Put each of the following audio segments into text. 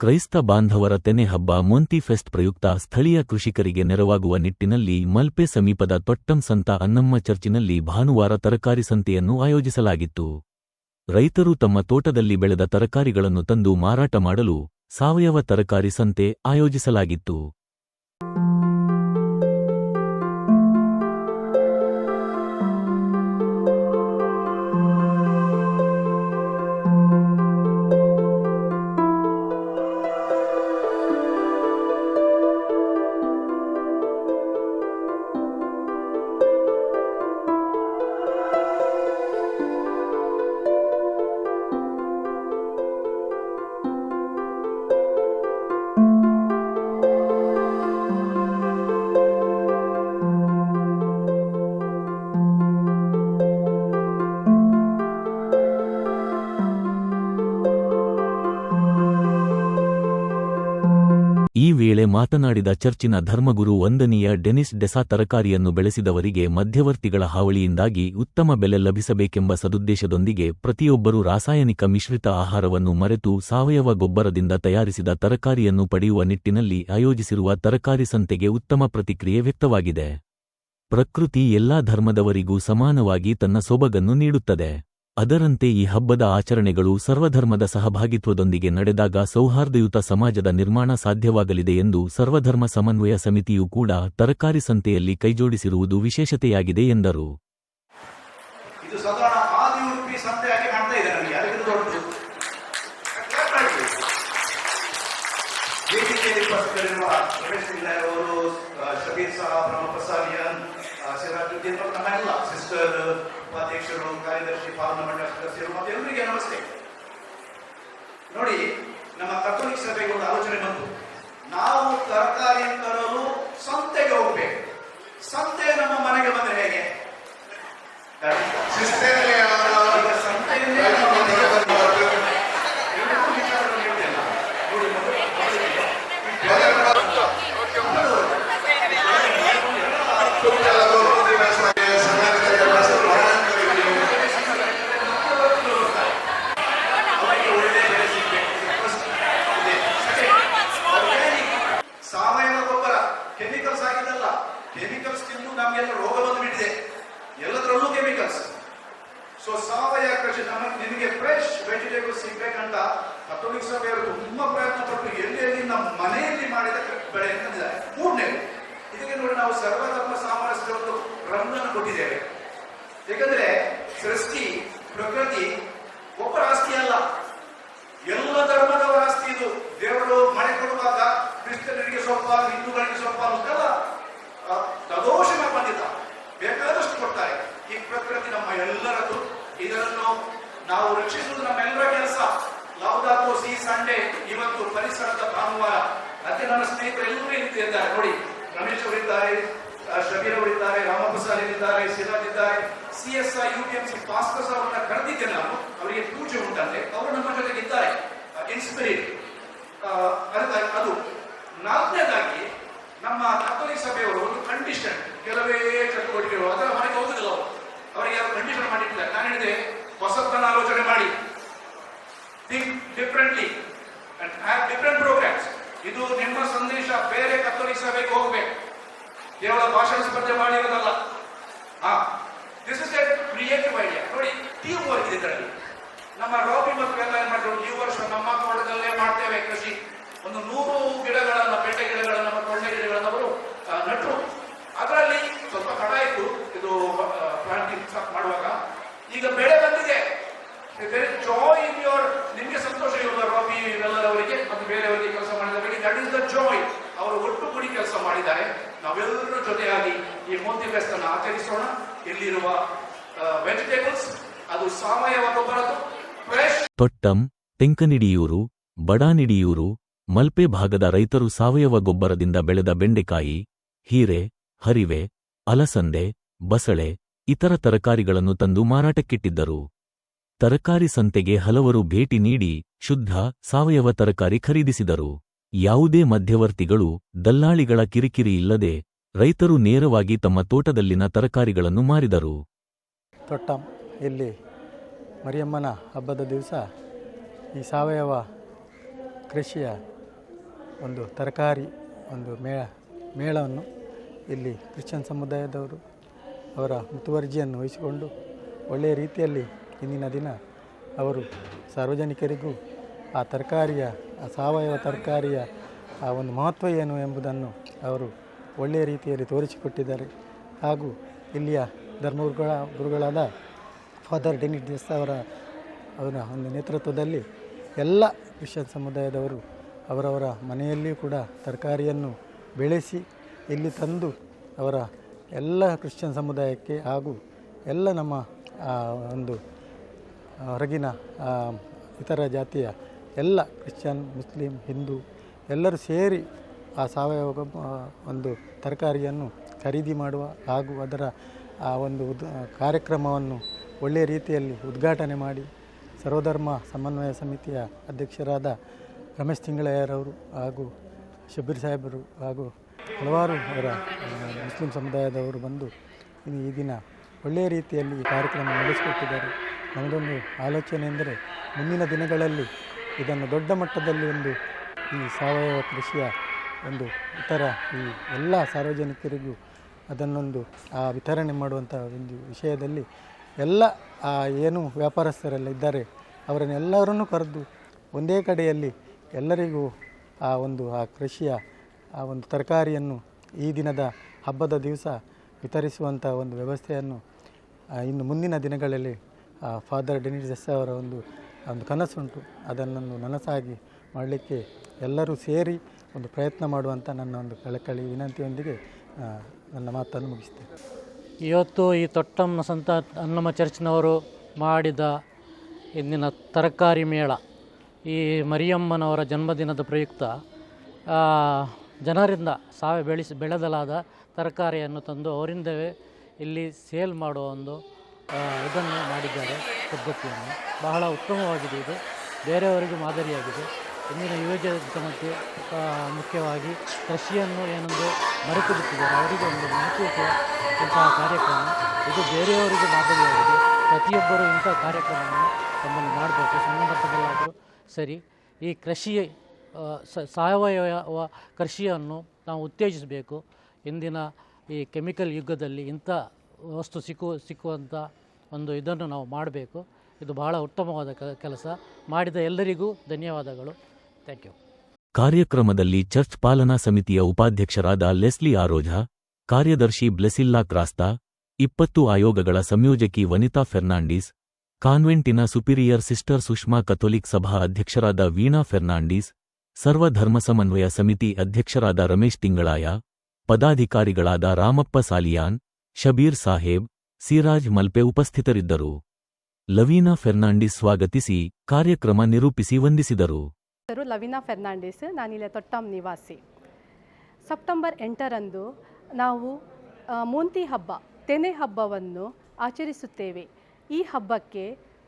ಕ್ರೈಸ್ತ ಬಾಂಧವರ ತೆನೆಹಬ್ಬ ಮೊಂತಿ ಫೆಸ್ಟ್ ಪ್ರಯುಕ್ತ ಸ್ಥಳೀಯ ಕೃಷಿಕರಿಗೆ ನೆರವಾಗುವ ನಿಟ್ಟಿನಲ್ಲಿ ಮಲ್ಪೆ ಸಮೀಪದ ತೊಟ್ಟಂ ಸಂತ ಅನ್ನಮ್ಮ ಚರ್ಚಿನಲ್ಲಿ ಭಾನುವಾರ ತರಕಾರಿ ಸಂತೆಯನ್ನು ಆಯೋಜಿಸಲಾಗಿತ್ತು. ರೈತರು ತಮ್ಮ ತೋಟದಲ್ಲಿ ಬೆಳೆದ ತರಕಾರಿಗಳನ್ನು ತಂದು ಮಾರಾಟ ಮಾಡಲು ಸಾವಯವ ತರಕಾರಿ ಸಂತೆ ಆಯೋಜಿಸಲಾಗಿತ್ತು. ಈ ವೇಳೆ ಮಾತನಾಡಿದ ಚರ್ಚಿನ ಧರ್ಮಗುರು ವಂದನೀಯ ಡೆನಿಸ್ ಡೆಸಾ ತರಕಾರಿಯನ್ನು ಬೆಳೆಸಿದವರಿಗೆ ಮಧ್ಯವರ್ತಿಗಳ ಹಾವಳಿಯಿಂದಾಗಿ ಉತ್ತಮ ಬೆಲೆ ಲಭಿಸಬೇಕೆಂಬ ಸದುದ್ದೇಶದೊಂದಿಗೆ ಪ್ರತಿಯೊಬ್ಬರೂ ರಾಸಾಯನಿಕ ಮಿಶ್ರಿತ ಆಹಾರವನ್ನು ಮರೆತು ಸಾವಯವ ಗೊಬ್ಬರದಿಂದ ತಯಾರಿಸಿದ ತರಕಾರಿಯನ್ನು ಪಡೆಯುವ ನಿಟ್ಟಿನಲ್ಲಿ ಆಯೋಜಿಸಿರುವ ತರಕಾರಿ ಸಂತೆಗೆ ಉತ್ತಮ ಪ್ರತಿಕ್ರಿಯೆ ವ್ಯಕ್ತವಾಗಿದೆ. ಪ್ರಕೃತಿ ಎಲ್ಲಾ ಧರ್ಮದವರಿಗೂ ಸಮಾನವಾಗಿ ತನ್ನ ಸೊಬಗನ್ನು ನೀಡುತ್ತದೆ. ಅದರಂತೆ ಈ ಹಬ್ಬದ ಆಚರಣೆಗಳು ಸರ್ವಧರ್ಮದ ಸಹಭಾಗಿತ್ವದೊಂದಿಗೆ ನಡೆದಾಗ ಸೌಹಾರ್ದಯುತ ಸಮಾಜದ ನಿರ್ಮಾಣ ಸಾಧ್ಯವಾಗಲಿದೆ ಎಂದು ಸರ್ವಧರ್ಮ ಸಮನ್ವಯ ಸಮಿತಿಯೂ ಕೂಡ ತರಕಾರಿ ಸಂತೆಯಲ್ಲಿ ಕೈಜೋಡಿಸಿರುವುದು ವಿಶೇಷತೆಯಾಗಿದೆ ಎಂದರು. ಸಿಸ್ಟರ್ ಉಪಾಧ್ಯಕ್ಷರು ಕಾರ್ಯದರ್ಶಿ ಪಾರ್ಲಮೆಂಟ್ ಸದಸ್ಯರು ಮತ್ತು ಎಲ್ಲರಿಗೆ ನಮಸ್ತೆ. ನೋಡಿ ನಮ್ಮ ಕಥೋಲಿಕ್ ಸಭೆಗೆ ಒಂದು ಆಲೋಚನೆ ಬಂತು. ನಾವು ತರಕಾರಿ ತರಲು ಸಂತೆಗೆ ಹೋಗ್ಬೇಕು. ಸಂತೆ ನಮ್ಮ ಮನೆಗೆ ಬಂದರೆ ಹೇಗೆ? ಸಿಸ್ಟರ್ಲಿ ಈಗ ಸಂತೆಯನ್ನೇ ನಮ್ಮ ಮನೆಗೆ ಬಂದು ಎಲ್ಲರಿಗೂ ವಿಚಾರವನ್ನು ಹೇಳ್ತೇನೆ ನಾನು. ನೋಡಿ, ಮೊದಲು- ಮೊದಲಿಗೆ ಅವರಿಗೆ ಒಳ್ಳೆ ಬೆಲೆ ಸಿಗ್ಬೇಕು. ಇದು first. ಇದೆ. Second, organic. ಸಾವಯವ ಗೊಬ್ಬರ ಕೆಮಿಕಲ್ಸ್ ಆಗಿದ್ದಲ್ಲ ಕೆಮಿಕಲ್ಸ್ ತಿಂದು ನಮಗೆಲ್ಲ ರೋಗ ಬಂದುಬಿಟ್ಟಿದೆ ಎಲ್ಲದರಲ್ಲೂ ಕೆಮಿಕಲ್ಸ್ ಸೊ ಸಾವಯವ ಕೃಷಿ ನಮ್ಮ ನಿಮಗೆ ಫ್ರೆಶ್ ವೆಜಿಟೇಬಲ್ಸ್ ಸಿಗ್ಬೇಕಂತ ಕಥೋಲಿಕ್ ಸಭೆಯವರು ತುಂಬಾ ಪ್ರಯತ್ನ ಪಟ್ಟು ಎಲ್ಲಿ ಎಲ್ಲಿ ನಮ್ಮ ಮನೆಯಲ್ಲಿ ಮಾಡಿದ ಬೆಳೆ ಅಂತಿದ್ದಾರೆ ಮೂರನೇ ಇದಕ್ಕೆ ನೋಡಿ ನಾವು ಸರ್ವಧರ್ಮ ಸಾಮರಸ್ಯ ಒಂದು ರಂಗನ್ನು ಕೊಟ್ಟಿದ್ದೇವೆ. ಯಾಕಂದ್ರೆ ಸೃಷ್ಟಿ, ಪ್ರಕೃತಿ ಒಬ್ಬರ ಆಸ್ತಿ ಅಲ್ಲ. ಎಲ್ಲ ಧರ್ಮದವರ ಆಸ್ತಿ ಇದು. ದೇವರು ಮಳೆ ಕೊಡುವಾಗ ಕ್ರಿಸ್ತನಿಗೆ ಸ್ವಲ್ಪ ಹಿಂದೂಗಳಿಗೆ ಸ್ವಲ್ಪ ಅಂತೆಲ್ಲ ತದೋಷಣ ಬೇಕಾದಷ್ಟು ಕೊಡ್ತಾರೆ. ಈ ಪ್ರಕೃತಿ ನಮ್ಮ ಎಲ್ಲರದ್ದು. ಇದನ್ನು ನಾವು ರಕ್ಷಿಸುವುದು ನಮ್ಮೆಲ್ಲರ ಕೆಲಸ. ಲೌದಾತೋ ಸಿ ಸಂಡೆ ಇವತ್ತು ಪರಿಸರದ ಭಾನುವಾರ. ಮತ್ತೆ ನನ್ನ ಸ್ನೇಹಿತರು ಎಲ್ಲರೂ ಇದ್ದಾರೆ. ನೋಡಿ, ರಮೇಶ್ ಅವರಿದ್ದಾರೆ ಶಬೀರ್ ಅವರಿದ್ದಾರೆ, ರಾಮಪ್ರಸಾದ್ ಇದ್ದಾರೆ ಸಿರಾಜ್ ಇದ್ದಾರೆ. C S I, U P M C pastors ಅವರನ್ನ ಕರೆದಿದ್ದೆ ನಾನು. ಅವರಿಗೆ ಪೂಜೆ ಉಂಟಂತೆ. ಅವರು ನಮ್ಮ ಜೊತೆಗೆ ಇದ್ದಾರೆ ಇನ್ಸ್ಪಿರಿಟ್ ಅದು ನಾಲ್ಕನೇದಾಗಿ ನಮ್ಮ ಕಥೋಲಿಕ್ ಸಭೆಯವರು ಒಂದು ಕಂಡೀಷನ್ ಕೆಲವೇ ಚಟುವಟಿಕೆಗಳು. ಅದರ ಮನೆಗೆ ಹೋಗುದಿಲ್ಲ ಅವರು. ಅವರಿಗೆ ಯಾರು ಕಂಡೀಷನ್ ಮಾಡಿಟ್ಟಿಲ್ಲ. ನಾನು ಹೇಳಿದೆ ಹೊಸತನ ಆಲೋಚನೆ ಮಾಡಿ. Think differently and have different programs ಇದು ನಿಮ್ಮ ಸಂದೇಶ, ಬೇರೆ ಕತ್ತೋಲಿಕ್ ಸಭೆಗೆ ಹೋಗಬೇಕು. ಕೇವಲ ಭಾಷಣ ಸ್ಪರ್ಧೆ ಮಾಡಿರೋದಲ್ಲ ಹಾ this is a creative idea ನೋಡಿ ಟೀಮ್ ವರ್ಕ್ ಇದರಲ್ಲಿ. ನಮ್ಮ ರಾಬಿ ಮತ್ತು ಎಲ್ಲ ಏನ್ ಮಾಡಿದ್ರು? ಈ ವರ್ಷ ನಮ್ಮ ತೋಟದಲ್ಲೇ ಮಾಡ್ತೇವೆ ಕೃಷಿ. ಒಂದು ನೂರು ಗಿಡಗಳನ್ನ, ಪೇಟೆ ಗಿಡಗಳನ್ನ ಒಳ್ಳೆ ಗಿಡಗಳನ್ನ ಅವರು ನಟರು. ಅದರಲ್ಲಿ ಸ್ವಲ್ಪ ಕಡ ಇತ್ತು. ಇದು ಪ್ಲಾಂಟಿಂಗ್ ಮಾಡುವಾಗ. ಈಗ ಬೆಳೆ ಬಂದಿದೆ. ಜಾಯ್ ಇನ್ ಯೋರ್ ನಿಮಗೆ ಸಂತೋಷ ಇರುವ ರವಿ ಇವೆಲ್ಲರವರಿಗೆ ಮತ್ತು ಬೇರೆಯವರಿಗೆ ಕೆಲಸ ಮಾಡಿದವರಿಗೆ ದಟ್ ಇಸ್ ದ ಜಾಯ್ ಅವರು ಒಟ್ಟುಗೂಡಿ ಕೆಲಸ ಮಾಡಿದ್ದಾರೆ. ನಾವೆಲ್ಲರೂ ಜೊತೆಯಾಗಿ ಈ ಮೋದಿ ಫೆಸ್ಟ್ ಆಚರಿಸೋಣ. ಇಲ್ಲಿರುವ ವೆಜಿಟೇಬಲ್ಸ್ ಅದು ಸಾವಯವ ಗೊಬ್ಬರದ್ದು ಫ್ರೆಶ್ ತೊಟ್ಟಂ ತೆಂಕನಿಡಿಯೂರು, ಬಡಾನಿಡಿಯೂರು ಮಲ್ಪೆ ಭಾಗದ ರೈತರು ಸಾವಯವ ಗೊಬ್ಬರದಿಂದ ಬೆಳೆದ ಬೆಂಡೆಕಾಯಿ, ಹೀರೆ, ಹರಿವೆ, ಅಲಸಂದೆ, ಬಸಳೆ, ಇತರ ತರಕಾರಿಗಳನ್ನು ತಂದು ಮಾರಾಟಕ್ಕಿಟ್ಟಿದ್ದರು. ತರಕಾರಿ ಸಂತೆಗೆ ಹಲವರು ಭೇಟಿ ನೀಡಿ ಶುದ್ಧ ಸಾವಯವ ತರಕಾರಿ ಖರೀದಿಸಿದರು. ಯಾವುದೇ ಮಧ್ಯವರ್ತಿಗಳು, ದಲ್ಲಾಳಿಗಳ ಕಿರಿಕಿರಿ ಇಲ್ಲದೆ ರೈತರು ನೇರವಾಗಿ ತಮ್ಮ ತೋಟದಲ್ಲಿನ ತರಕಾರಿಗಳನ್ನು ಮಾರಿದರು. ತೊಟ್ಟಂ, ಇಲ್ಲಿ ಮರಿಯಮ್ಮನ ಹಬ್ಬದ ದಿವಸ ಈ ಸಾವಯವ ಕೃಷಿಯ ಒಂದು ತರಕಾರಿ, ಒಂದು ಮೇಳ, ಮೇಳವನ್ನು ಇಲ್ಲಿ ಕ್ರಿಶ್ಚಿಯನ್ ಸಮುದಾಯದವರು ಅವರ ಮುತುವರ್ಜಿಯನ್ನು ವಹಿಸಿಕೊಂಡು ಒಳ್ಳೆಯ ರೀತಿಯಲ್ಲಿ ಇಂದಿನ ದಿನ ಅವರು ಸಾರ್ವಜನಿಕರಿಗೂ ಆ ತರಕಾರಿಯ, ಆ ಸಾವಯವ ತರಕಾರಿಯ ಆ ಒಂದು ಮಹತ್ವ ಏನು ಎಂಬುದನ್ನು ಅವರು ಒಳ್ಳೆಯ ರೀತಿಯಲ್ಲಿ ತೋರಿಸಿಕೊಟ್ಟಿದ್ದಾರೆ. ಹಾಗೂ ಇಲ್ಲಿಯ ಧರ್ಮಗುರುಗಳ, ಗುರುಗಳಾದ ಫಾದರ್ ಡೆನಿಟ್ ದೇಸ್ ಅವರ ಅವರ ಒಂದು ನೇತೃತ್ವದಲ್ಲಿ ಎಲ್ಲ ಕ್ರಿಶ್ಚಿಯನ್ ಸಮುದಾಯದವರು ಅವರವರ ಮನೆಯಲ್ಲಿಯೂ ಕೂಡ ತರಕಾರಿಯನ್ನು ಬೆಳೆಸಿ ಇಲ್ಲಿ ತಂದು ಅವರ ಎಲ್ಲ ಕ್ರಿಶ್ಚಿಯನ್ ಸಮುದಾಯಕ್ಕೆ ಹಾಗೂ ಎಲ್ಲ ನಮ್ಮ ಒಂದು ಹೊರಗಿನ ಇತರ ಜಾತಿಯ ಎಲ್ಲ ಕ್ರಿಶ್ಚಿಯನ್, ಮುಸ್ಲಿಂ, ಹಿಂದೂ ಎಲ್ಲರೂ ಸೇರಿ ಆ ಸಾವಯವ ಒಂದು ತರಕಾರಿಯನ್ನು ಖರೀದಿ ಮಾಡುವ ಹಾಗೂ ಅದರ, ಆ, ಒಂದು ಉದ್ ಕಾರ್ಯಕ್ರಮವನ್ನು ಒಳ್ಳೆಯ ರೀತಿಯಲ್ಲಿ ಉದ್ಘಾಟನೆ ಮಾಡಿ ಸರ್ವಧರ್ಮ ಸಮನ್ವಯ ಸಮಿತಿಯ ಅಧ್ಯಕ್ಷರಾದ ರಮೇಶ್ ತಿಂಗಳಯ್ಯರವರು ಹಾಗೂ ಶಬೀರ್ ಸಾಹೇಬರು ಹಾಗೂ ಹಲವಾರು ಅವರ ಮುಸ್ಲಿಂ ಸಮುದಾಯದವರು ಬಂದು ಈ ದಿನ ಒಳ್ಳೆಯ ರೀತಿಯಲ್ಲಿ ಈ ಕಾರ್ಯಕ್ರಮ ನಡೆಸಿಕೊಟ್ಟಿದ್ದಾರೆ. ನಮ್ಮದೊಂದು ಆಲೋಚನೆ ಎಂದರೆ ಮುಂದಿನ ದಿನಗಳಲ್ಲಿ ಇದನ್ನು ದೊಡ್ಡ ಮಟ್ಟದಲ್ಲಿ ಒಂದು ಈ ಸಾವಯವ ಕೃಷಿಯ ಒಂದು ಇತರ ಈ ಎಲ್ಲ ಸಾರ್ವಜನಿಕರಿಗೂ ಅದನ್ನೊಂದು, ಆ, ವಿತರಣೆ ಮಾಡುವಂಥ ಒಂದು ವಿಷಯದಲ್ಲಿ ಎಲ್ಲ ಏನು ವ್ಯಾಪಾರಸ್ಥರೆಲ್ಲ ಇದ್ದಾರೆ, ಅವರನ್ನೆಲ್ಲರನ್ನೂ ಕರೆದು ಒಂದೇ ಕಡೆಯಲ್ಲಿ ಎಲ್ಲರಿಗೂ ಆ ಒಂದು, ಆ ಕೃಷಿಯ, ಆ ಒಂದು ತರಕಾರಿಯನ್ನು ಈ ದಿನದ ಹಬ್ಬದ ದಿವಸ ವಿತರಿಸುವಂಥ ಒಂದು ವ್ಯವಸ್ಥೆಯನ್ನು ಇನ್ನು ಮುಂದಿನ ದಿನಗಳಲ್ಲಿ ಫಾದರ್ ಡೆನಿಸ್ ಅವರ ಒಂದು ಒಂದು ಕನಸುಂಟು. ಅದನ್ನೊಂದು ನನಸಾಗಿ ಮಾಡಲಿಕ್ಕೆ ಎಲ್ಲರೂ ಸೇರಿ ಒಂದು ಪ್ರಯತ್ನ ಮಾಡುವಂಥ ನನ್ನ ಒಂದು ಕಳಕಳಿ ವಿನಂತಿಯೊಂದಿಗೆ ನನ್ನ ಮಾತನ್ನು ಮುಗಿಸ್ತೇನೆ. ಇವತ್ತು ಈ ತೊಟ್ಟಮ್ಮ ಸಂತ ಅನ್ನಮ್ಮ ಚರ್ಚ್ನವರು ಮಾಡಿದ ಇಂದಿನ ತರಕಾರಿ ಮೇಳ. ಈ ಮರಿಯಮ್ಮನವರ ಜನ್ಮದಿನದ ಪ್ರಯುಕ್ತ ಜನರಿಂದ ಸಾವ ಬೆಳೆಸಿ, ಬೆಳೆದಲಾದ ತರಕಾರಿಯನ್ನು ತಂದು ಅವರಿಂದಲೇ ಇಲ್ಲಿ ಸೇಲ್ ಮಾಡುವ ಒಂದು ಇದನ್ನು ಮಾಡಿದ್ದಾರೆ ಪದ್ಧತಿಯನ್ನು. ಬಹಳ ಉತ್ತಮವಾಗಿದೆ ಇದು. ಬೇರೆಯವರಿಗೂ ಮಾದರಿಯಾಗಿದೆ. ಇಂದಿನ ಯುವಜ ಜನತೆ ಮುಖ್ಯವಾಗಿ ಕೃಷಿಯನ್ನು ಏನೊಂದು ಮರೆತು ಬಿಟ್ಟಿದ್ದಾರೆ ಅವರಿಗೆ ಒಂದು ಮಹತ್ವ ಇಂತಹ ಕಾರ್ಯಕ್ರಮ, ಇದು ಬೇರೆಯವರಿಗೆ ಮಾದರಿಯಾಗಿದೆ. ಪ್ರತಿಯೊಬ್ಬರು ಇಂಥ ಕಾರ್ಯಕ್ರಮವನ್ನು ತಮ್ಮಲ್ಲಿ ಮಾಡಬೇಕು. ಸಣ್ಣ ಮಟ್ಟದಲ್ಲಾದರೂ ಸರಿ, ಈ ಕೃಷಿ ಸಾವಯವ ಕೃಷಿಯನ್ನು ನಾವು ಉತ್ತೇಜಿಸಬೇಕು. ಇಂದಿನ ಈ ಕೆಮಿಕಲ್ ಯುಗದಲ್ಲಿ ಇಂಥ ವಸ್ತು ಸಿಕ್ಕು, ಸಿಕ್ಕುವಂಥ ಒಂದು ಇದನ್ನು ನಾವು ಮಾಡಬೇಕು. ಇದು ಬಹಳ ಉತ್ತಮವಾದ ಕೆಲಸ. ಮಾಡಿದ ಎಲ್ಲರಿಗೂ ಧನ್ಯವಾದಗಳು. Thank you. ಕಾರ್ಯಕ್ರಮದಲ್ಲಿ ಚರ್ಚ್ ಪಾಲನಾ ಸಮಿತಿಯ ಉಪಾಧ್ಯಕ್ಷರಾದ ಲೆಸ್ಲಿ ಆರೋಜಾ, ಕಾರ್ಯದರ್ಶಿ ಬ್ಲೆಸಿಲ್ಲಾ ಕ್ರಾಸ್ತಾ, ಇಪ್ಪತ್ತು ಆಯೋಗಗಳ ಸಂಯೋಜಕಿ ವನಿತಾ ಫೆರ್ನಾಂಡಿಸ್ ಕಾನ್ವೆಂಟಿನ ಸುಪೀರಿಯರ್ ಸಿಸ್ಟರ್ ಸುಷ್ಮಾ ಕಥೋಲಿಕ್ ಸಭಾ ಅಧ್ಯಕ್ಷರಾದ ವೀಣಾ ಫೆರ್ನಾಂಡಿಸ್, ಸರ್ವಧರ್ಮ ಸಮನ್ವಯ ಸಮಿತಿ ಅಧ್ಯಕ್ಷರಾದ ರಮೇಶ್ ತಿಂಗಳಾಯ, ಪದಾಧಿಕಾರಿಗಳಾದ ರಾಮಪ್ಪ ಸಾಲಿಯಾನ್, ಶಬೀರ್ ಸಾಹೇಬ್, ಸಿರಾಜ್ ಮಲ್ಪೆ ಉಪಸ್ಥಿತರಿದ್ದರು. ಲವೀನಾ ಫೆರ್ನಾಂಡಿಸ್ ಸ್ವಾಗತಿಸಿ, ಕಾರ್ಯಕ್ರಮ ನಿರೂಪಿಸಿ ವಂದಿಸಿದರು. ಲವೀನಾ ಫೆರ್ನಾಂಡಿಸ್, ನಾನಿಲ್ಲಿ ತೊಟ್ಟಂ ನಿವಾಸಿ. ಸೆಪ್ಟೆಂಬರ್ ಎಂಟರಂದು ನಾವು ಮೋಂತಿ ಹಬ್ಬ, ತೆನೆ ಹಬ್ಬವನ್ನು ಆಚರಿಸುತ್ತೇವೆ. ಈ ಹಬ್ಬಕ್ಕೆ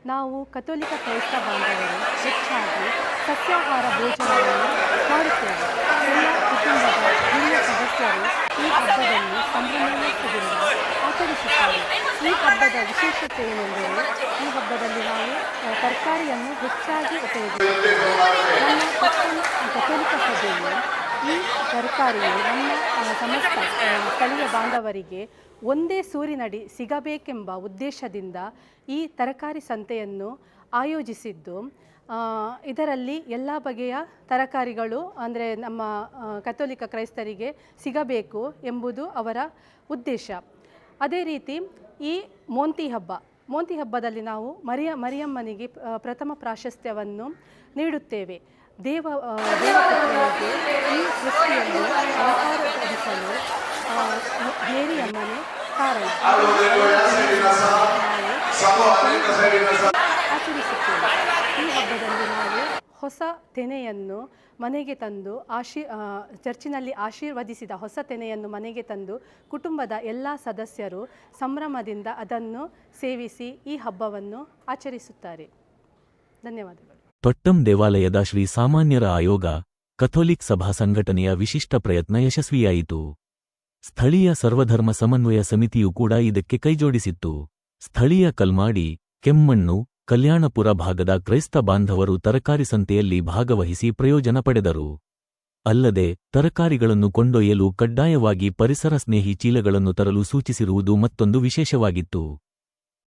ನಾವು ಕಥೋಲಿಕ ಕ್ರೈಸ್ತ ಬಾಂಧವರು ಹೆಚ್ಚಾಗಿ ಸಸ್ಯಾಹಾರ ಭೋಜನವನ್ನು ಮಾಡುತ್ತೇವೆ. ಎಲ್ಲ ಕುಟುಂಬದ ಹಿರಿಯ ಸದಸ್ಯರು ಈ ಹಬ್ಬದಲ್ಲಿ ಸಂಭ್ರಮದಿಂದ ಆಚರಿಸುತ್ತಾರೆ. ಈ ಹಬ್ಬದ ವಿಶೇಷತೆ ಏನೆಂದರೆ ಈ ಹಬ್ಬದಲ್ಲಿ ನಾವು ತರಕಾರಿಯನ್ನು ಹೆಚ್ಚಾಗಿ ಉಪಯೋಗಿಸುತ್ತೇವೆ. ನಮ್ಮ ಕಥೋಲಿಕ ಸಭೆಯಲ್ಲಿ ಈ ತರಕಾರಿಯು ನಮ್ಮ ಸಮಸ್ತ ಸ್ಥಳೀಯ ಬಾಂಧವರಿಗೆ ಒಂದೇ ಸೂರಿನಡಿ ಸಿಗಬೇಕೆಂಬ ಉದ್ದೇಶದಿಂದ ಈ ತರಕಾರಿ ಸಂತೆಯನ್ನು ಆಯೋಜಿಸಿದ್ದು. ಇದರಲ್ಲಿ ಎಲ್ಲ ಬಗೆಯ ತರಕಾರಿಗಳು, ಅಂದರೆ ನಮ್ಮ ಕಥೋಲಿಕ ಕ್ರೈಸ್ತರಿಗೆ ಸಿಗಬೇಕು ಎಂಬುದು ಅವರ ಉದ್ದೇಶ. ಅದೇ ರೀತಿ ಈ ಮೋಂತಿ ಹಬ್ಬ, ಮೋಂತಿ ಹಬ್ಬದಲ್ಲಿ ನಾವು ಮರಿಯ, ಮರಿಯಮ್ಮನಿಗೆ ಪ್ರಥಮ ಪ್ರಾಶಸ್ತ್ಯವನ್ನು ನೀಡುತ್ತೇವೆ. ದೇವ ಆ, ದೇವಪುತ್ರನಿಗೆ ಈ ಅವತಾರಗೊಳಿಸಲು ಆ, ಮೇರಿಯಮ್ಮನೇ ಕಾರಣ. ಆಚರಿಸುತ್ತೇವೆ ಈ ಹಬ್ಬದಲ್ಲಿ ನಾವು ಹೊಸ ತೆನೆಯನ್ನು ಮನೆಗೆ ತಂದು ಆಶೀ ಚರ್ಚಿನಲ್ಲಿ ಆಶೀರ್ವದಿಸಿದ ಹೊಸ ತೆನೆಯನ್ನು ಮನೆಗೆ ತಂದು ಕುಟುಂಬದ ಎಲ್ಲ ಸದಸ್ಯರು ಸಂಭ್ರಮದಿಂದ ಅದನ್ನು ಸೇವಿಸಿ ಈ ಹಬ್ಬವನ್ನು ಆಚರಿಸುತ್ತಾರೆ. ಧನ್ಯವಾದಗಳು. ತೊಟ್ಟಂ ದೇವಾಲಯದ ಶ್ರೀ ಸಾಮಾನ್ಯರ ಆಯೋಗ ಕಥೋಲಿಕ್ ಸಭಾ ಸಂಘಟನೆಯ ವಿಶಿಷ್ಟ ಪ್ರಯತ್ನ ಯಶಸ್ವಿಯಾಯಿತು. ಸ್ಥಳೀಯ ಸರ್ವಧರ್ಮ ಸಮನ್ವಯ ಸಮಿತಿಯು ಕೂಡ ಇದಕ್ಕೆ ಕೈಜೋಡಿಸಿತ್ತು. ಸ್ಥಳೀಯ ಕಲ್ಮಾಡಿ, ಕೆಮ್ಮಣ್ಣು, ಕಲ್ಯಾಣಪುರ ಭಾಗದ ಕ್ರೈಸ್ತ ಬಾಂಧವರು ತರಕಾರಿ ಸಂತೆಯಲ್ಲಿ ಭಾಗವಹಿಸಿ ಪ್ರಯೋಜನ ಪಡೆದರು. ಅಲ್ಲದೆ, ತರಕಾರಿಗಳನ್ನು ಕೊಂಡೊಯ್ಯಲು ಕಡ್ಡಾಯವಾಗಿ ಪರಿಸರ ಸ್ನೇಹಿ ಚೀಲಗಳನ್ನು ತರಲು ಸೂಚಿಸಿರುವುದು ಮತ್ತೊಂದು ವಿಶೇಷವಾಗಿತ್ತು.